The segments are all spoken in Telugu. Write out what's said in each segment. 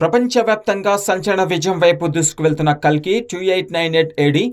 ప్రపంచవ్యాప్తంగా సంచలన విజయం వైపు దూసుకువెళ్తున్న కల్కి two eight nine eight AD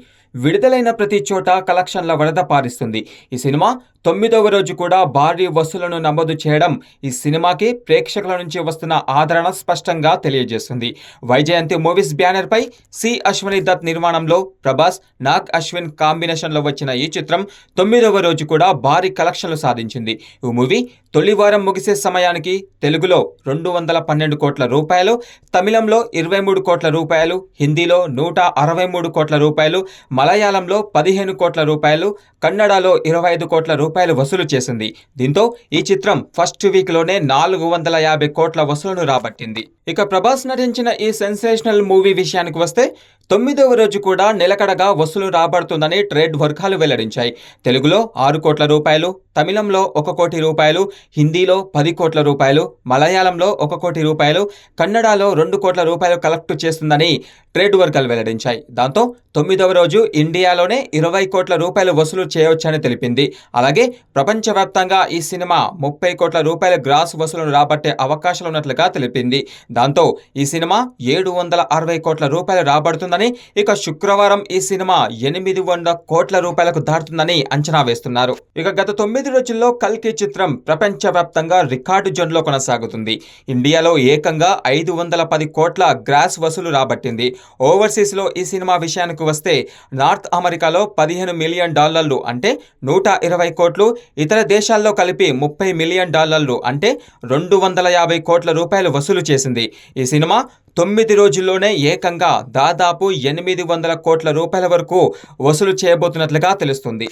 విడుదలైన ప్రతి చోట కలెక్షన్ల వరద పారిస్తుంది. ఈ సినిమా తొమ్మిదవ రోజు కూడా భారీ వసూలను నమోదు చేయడం ఈ సినిమాకి ప్రేక్షకుల నుంచి వస్తున్న ఆదరణ స్పష్టంగా తెలియజేస్తుంది. వైజయంతి మూవీస్ బ్యానర్ పై సి అశ్వని దత్ నిర్మాణంలో ప్రభాస్ నాగ్ అశ్విన్ కాంబినేషన్లో వచ్చిన ఈ చిత్రం తొమ్మిదవ రోజు కూడా భారీ కలెక్షన్లు సాధించింది. ఈ మూవీ తొలి వారం ముగిసే సమయానికి తెలుగులో రెండు వందల పన్నెండు కోట్ల రూపాయలు తమిళంలో ఇరవై మూడు కోట్ల రూపాయలు హిందీలో నూట అరవై మూడు కోట్ల రూపాయలు మలయాళంలో పదిహేను కోట్ల రూపాయలు కన్నడలో ఇరవై ఐదు కోట్ల రూపాయలు వసూలు చేసింది. దీంతో ఈ చిత్రం ఫస్ట్ వీక్లోనే నాలుగు వందల యాభై కోట్ల వసూలును రాబట్టింది. ఇక ప్రభాస్ నటించిన ఈ సెన్సేషనల్ మూవీ విషయానికి వస్తే తొమ్మిదవ రోజు కూడా నిలకడగా వసూలు రాబడుతుందని ట్రేడ్ వర్గాలు వెల్లడించాయి. తెలుగులో ఆరు కోట్ల రూపాయలు తమిళంలో ఒక కోటి రూపాయలు హిందీలో పది కోట్ల రూపాయలు మలయాళంలో ఒక కోటి రూపాయలు కన్నడలో రెండు కోట్ల రూపాయలు కలెక్ట్ చేస్తుందని ట్రేడ్ వర్గాలు వెల్లడించాయి. దాంతో తొమ్మిదవ రోజు ఇండియాలోనే ఇరవై కోట్ల రూపాయలు వసూలు చేయవచ్చని తెలిపింది. అలాగే ప్రపంచవ్యాప్తంగా ఈ సినిమా ముప్పై కోట్ల రూపాయల గ్రాస్ వసూలు రాబట్టే అవకాశాలు ఉన్నట్లుగా తెలిపింది. దాంతో ఈ సినిమా ఏడు వందల అరవై కోట్ల రూపాయలు రాబడుతుందని ఇక శుక్రవారం ఈ సినిమా ఎనిమిది వందల కోట్ల రూపాయలకు దాటుతుందని అంచనా వేస్తున్నారు. ఇక గత తొమ్మిది రోజుల్లో కల్కి చిత్రం ప్రపంచవ్యాప్తంగా రికార్డు జోన్లో కొనసాగుతుంది. ఇండియాలో ఏకంగా ఐదు వందల పది కోట్ల గ్రాస్ వసూలు రాబట్టింది. ఓవర్సీస్లో ఈ సినిమా విషయానికి వస్తే నార్త్ అమెరికాలో పదిహేను మిలియన్ డాలర్లు అంటే నూట ఇరవై కోట్లు ఇతర దేశాల్లో కలిపి ముప్పై మిలియన్ డాలర్లు అంటే రెండు వందల యాభై కోట్ల రూపాయలు వసూలు చేసింది. ఈ సినిమా తొమ్మిది రోజుల్లోనే ఏకంగా దాదాపు ఎనిమిది వందల కోట్ల రూపాయల వరకు వసూలు చేయబోతున్నట్లుగా తెలుస్తుంది.